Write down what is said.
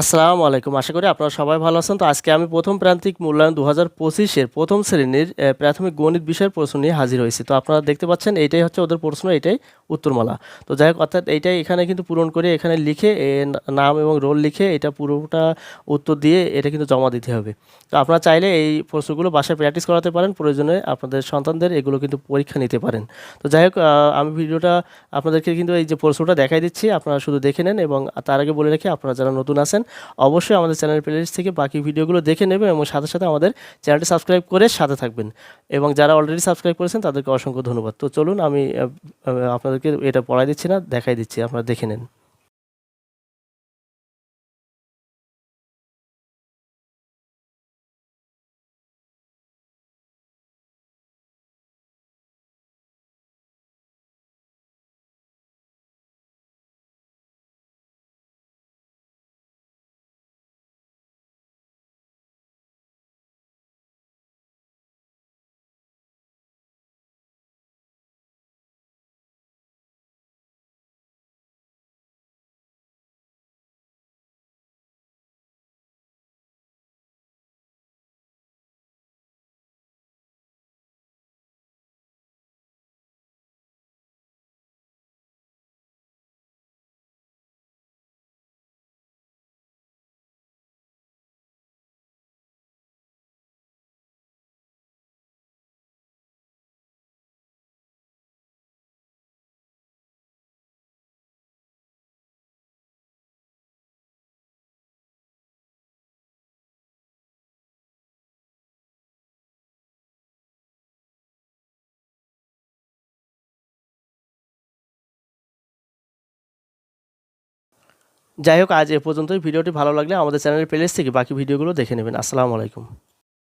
আসসালামু আলাইকুম। আশা করি আপনারা সবাই ভালো আছেন। তো আজকে আমি প্রথম প্রান্তিক মূল্যায়ন দু হাজার পঁচিশের প্রথম শ্রেণির প্রাথমিক গণিত বিষয়ের প্রশ্ন নিয়ে হাজির হয়েছি। তো আপনারা দেখতে পাচ্ছেন, এইটাই হচ্ছে ওদের প্রশ্ন এটাই উত্তরমালা। তো যাই হোক, অর্থাৎ এইটাই এখানে কিন্তু পূরণ করে এখানে লিখে নাম এবং রোল লিখে এটা পুরোটা উত্তর দিয়ে এটা কিন্তু জমা দিতে হবে। তো আপনারা চাইলে এই প্রশ্নগুলো বাসায় প্র্যাকটিস করাতে পারেন। প্রয়োজনে আপনাদের সন্তানদের এগুলো কিন্তু পরীক্ষা নিতে পারেন। তো যাই হোক আমি ভিডিওটা আপনাদেরকে কিন্তু এই যে প্রশ্নটা দেখাই দিচ্ছি, আপনারা শুধু দেখে নেন এবং তার আগে বলে রাখি আপনারা যারা নতুন আছেন অবশ্যই আমাদের চ্যানেল প্লেলিস্ট থেকে বাকি ভিডিওগুলো দেখে নেবেন এবং সাথে সাথে আমাদের চ্যানেলটি সাবস্ক্রাইব করে সাথে থাকবেন। এবং যারা অলরেডি সাবস্ক্রাইব করেছেন, তাদেরকে অসংখ্য ধন্যবাদ। তো চলুন আমি আপনাদেরকে এটা পড়াই দিচ্ছি না, দেখাই দিচ্ছি, আপনারা দেখে নেন। যাই হোক, আজ এ পর্যন্তই। ভিডিওটি ভালো লাগলে আমাদের চ্যানেলের প্লেলিস্ট থেকে বাকি ভিডিওগুলো দেখে নেবেন। আসসালামু আলাইকুম।